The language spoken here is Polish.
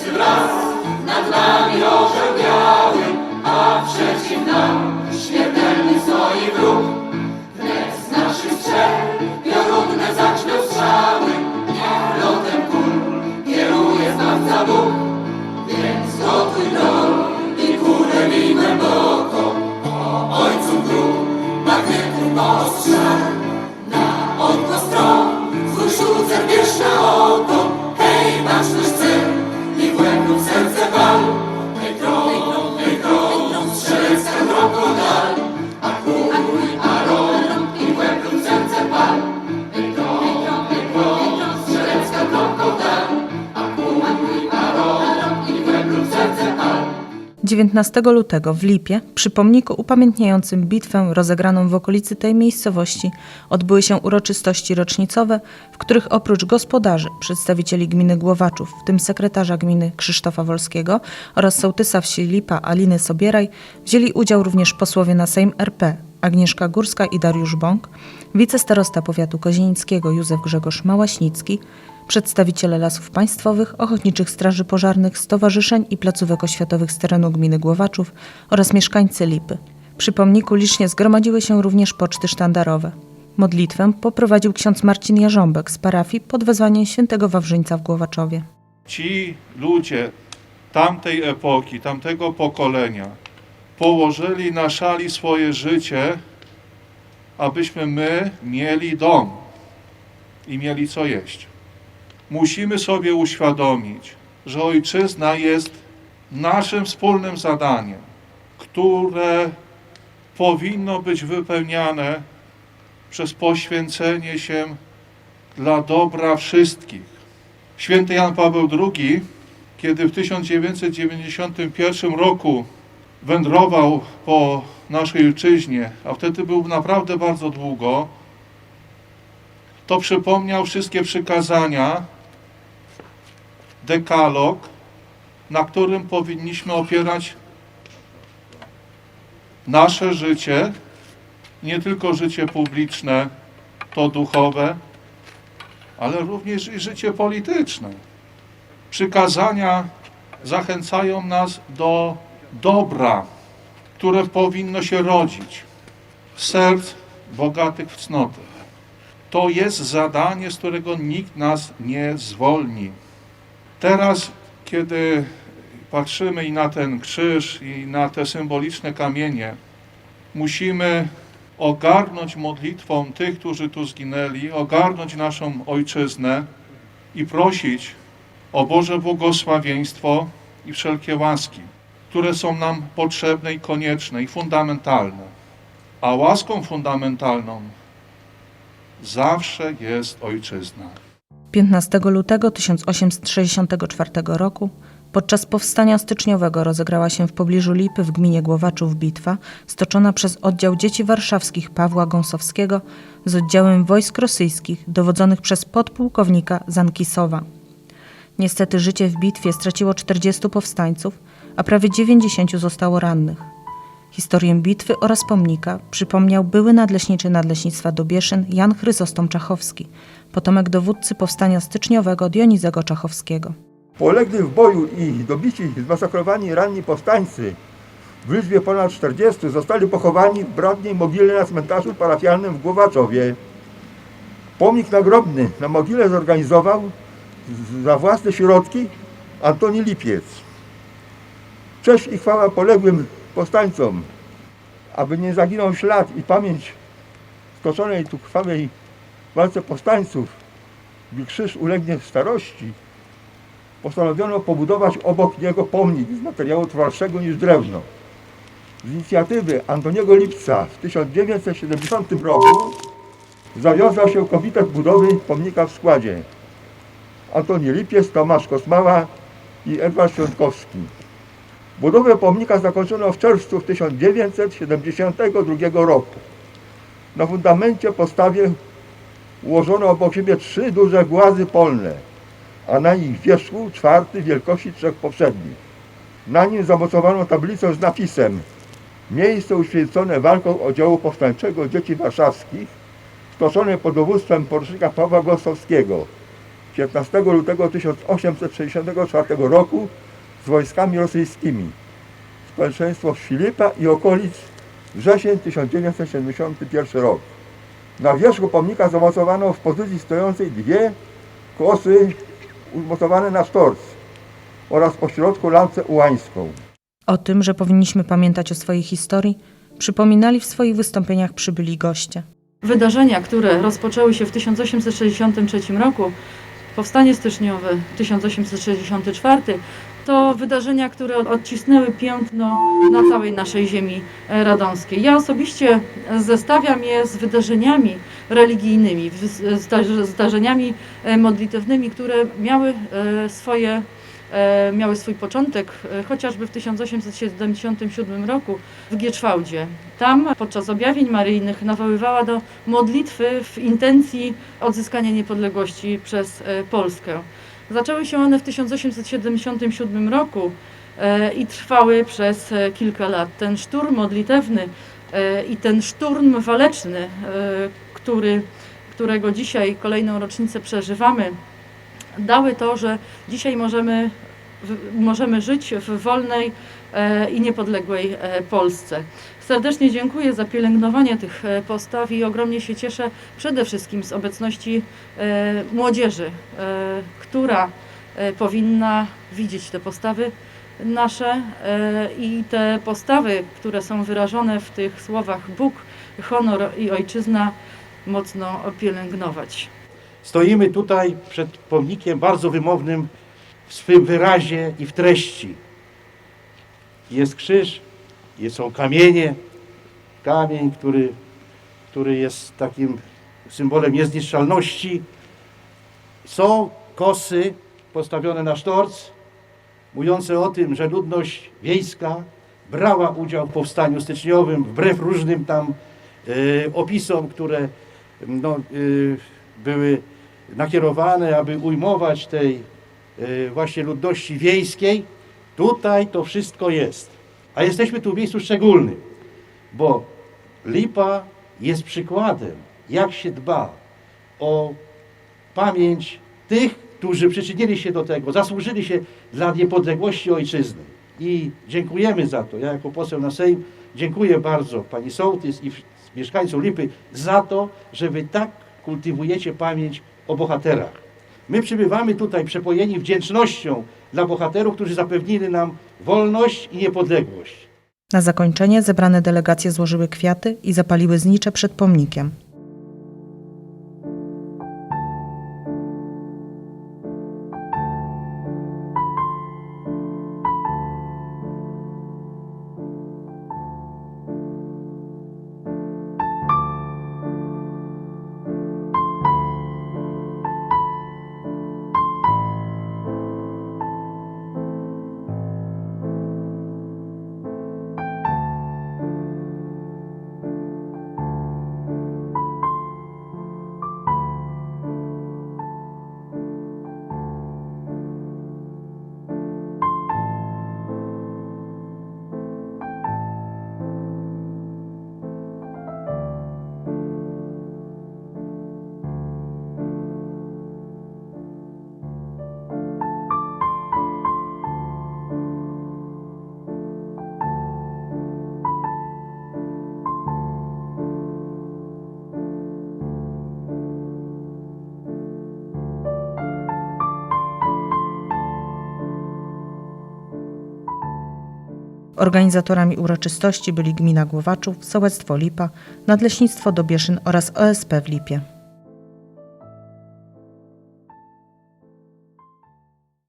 Tańczy wraz nad nami orzeł biały, a przeciw nam śmiertelny stoi wróg. Wnet z naszych strzel piorunne zaczną strzały, niech lotem kul kieruje znawca Bóg. 19 lutego w Lipie, przy pomniku upamiętniającym bitwę rozegraną w okolicy tej miejscowości, odbyły się uroczystości rocznicowe, w których oprócz gospodarzy, przedstawicieli gminy Głowaczów, w tym sekretarza gminy Krzysztofa Wolskiego oraz sołtysa wsi Lipa Aliny Sobieraj, wzięli udział również posłowie na Sejm RP Agnieszka Górska i Dariusz Bąk, wicestarosta powiatu kozienińskiego Józef Grzegorz Małaśnicki, przedstawiciele lasów państwowych, ochotniczych straży pożarnych, stowarzyszeń i placówek oświatowych z terenu gminy Głowaczów oraz mieszkańcy Lipy. Przy pomniku licznie zgromadziły się również poczty sztandarowe. Modlitwę poprowadził ksiądz Marcin Jarząbek z parafii pod wezwaniem świętego Wawrzyńca w Głowaczowie. ci ludzie tamtej epoki, tamtego pokolenia położyli na szali swoje życie, abyśmy my mieli dom i mieli co jeść. Musimy sobie uświadomić, że ojczyzna jest naszym wspólnym zadaniem, które powinno być wypełniane przez poświęcenie się dla dobra wszystkich. Święty Jan Paweł II, kiedy w 1991 roku wędrował po naszej ojczyźnie, a wtedy był naprawdę bardzo długo, to przypomniał wszystkie przykazania, dekalog, na którym powinniśmy opierać nasze życie, nie tylko życie publiczne, to duchowe, ale również i życie polityczne. Przykazania zachęcają nas do dobra, które powinno się rodzić z serc bogatych w cnotę. To jest zadanie, z którego nikt nas nie zwolni. Teraz, kiedy patrzymy i na ten krzyż, i na te symboliczne kamienie, musimy ogarnąć modlitwą tych, którzy tu zginęli, ogarnąć naszą ojczyznę i prosić o Boże błogosławieństwo i wszelkie łaski, które są nam potrzebne i konieczne i fundamentalne. A łaską fundamentalną zawsze jest ojczyzna. 15 lutego 1864 roku podczas powstania styczniowego rozegrała się w pobliżu Lipy w gminie Głowaczów bitwa stoczona przez oddział dzieci warszawskich Pawła Gąsowskiego z oddziałem wojsk rosyjskich dowodzonych przez podpułkownika Zankisowa. Niestety życie w bitwie straciło 40 powstańców, a prawie 90 zostało rannych. Historię bitwy oraz pomnika przypomniał były nadleśniczy Nadleśnictwa Dobieszyn Jan Chryzostom Czachowski, potomek dowódcy powstania styczniowego Dionizego Czachowskiego. Polegli w boju i dobici, zmasakrowani ranni powstańcy w liczbie ponad 40 zostali pochowani w bratniej mogile na cmentarzu parafialnym w Głowaczowie. Pomnik nagrobny na mogile zorganizował za własne środki Antoni Lipiec. Cześć i chwała poległym powstańcom, aby nie zaginął ślad i pamięć stoczonej tu krwawej walce powstańców, gdy krzyż ulegnie starości, postanowiono pobudować obok niego pomnik z materiału twardszego niż drewno. Z inicjatywy Antoniego Lipca w 1970 roku zawiązał się komitet budowy pomnika w składzie Antoni Lipiec, Tomasz Kosmała i Edward Świątkowski. Budowę pomnika zakończono w czerwcu 1972 roku. Na fundamencie podstawie ułożono obok siebie trzy duże głazy polne, a na ich wierzchu czwarty wielkości trzech poprzednich. Na nim zamocowano tablicę z napisem Miejsce uświęcone walką oddziału powstańczego dzieci warszawskich, stoczone pod dowództwem porucznika Pawła Gostowskiego. 15 lutego 1864 roku z wojskami rosyjskimi. Społeczeństwo Filipa i okolic wrzesień 1971 rok. Na wierzchu pomnika zamocowano w pozycji stojącej dwie kłosy umocowane na sztorc oraz pośrodku lancę ułańską. O tym, że powinniśmy pamiętać o swojej historii, przypominali w swoich wystąpieniach przybyli goście. Wydarzenia, które rozpoczęły się w 1863 roku, powstanie styczniowe 1864, to wydarzenia, które odcisnęły piętno na całej naszej ziemi radomskiej. Ja osobiście zestawiam je z wydarzeniami religijnymi, zda- zdarzeniami modlitewnymi, które miały e, swoje miały swój początek e, chociażby w 1877 roku w Gieczwałdzie. Tam podczas objawień maryjnych nawoływała do modlitwy w intencji odzyskania niepodległości przez e, Polskę. Zaczęły się one w 1877 roku e, i trwały przez e, kilka lat. Ten szturm modlitewny e, i ten szturm waleczny, e, który, którego dzisiaj kolejną rocznicę przeżywamy, dały to, że dzisiaj możemy, możemy żyć w wolnej e, i niepodległej e, Polsce. Serdecznie dziękuję za pielęgnowanie tych e, postaw i ogromnie się cieszę przede wszystkim z obecności młodzieży, która powinna widzieć te postawy nasze i te postawy, które są wyrażone w tych słowach Bóg, honor i ojczyzna mocno pielęgnować. Stoimy tutaj przed pomnikiem bardzo wymownym w swym wyrazie i w treści. Jest krzyż, są kamienie, kamień, który, który jest takim symbolem niezniszczalności. Są kosy postawione na sztorc, mówiące o tym, że ludność wiejska brała udział w powstaniu styczniowym, wbrew różnym tam e, opisom, które no, e, były nakierowane, aby ujmować tej e, właśnie ludności wiejskiej. Tutaj to wszystko jest. A jesteśmy tu w miejscu szczególnym, bo Lipa jest przykładem, jak się dba o pamięć tych, którzy przyczynili się do tego, zasłużyli się dla niepodległości ojczyzny. I dziękujemy za to. Ja jako poseł na Sejm dziękuję bardzo pani sołtys i mieszkańcom Lipy za to, że wy tak kultywujecie pamięć o bohaterach. My przybywamy tutaj przepojeni wdzięcznością dla bohaterów, którzy zapewnili nam wolność i niepodległość. Na zakończenie zebrane delegacje złożyły kwiaty i zapaliły znicze przed pomnikiem. Organizatorami uroczystości byli gmina Głowaczów, sołectwo Lipa, Nadleśnictwo Dobieszyn oraz OSP w Lipie.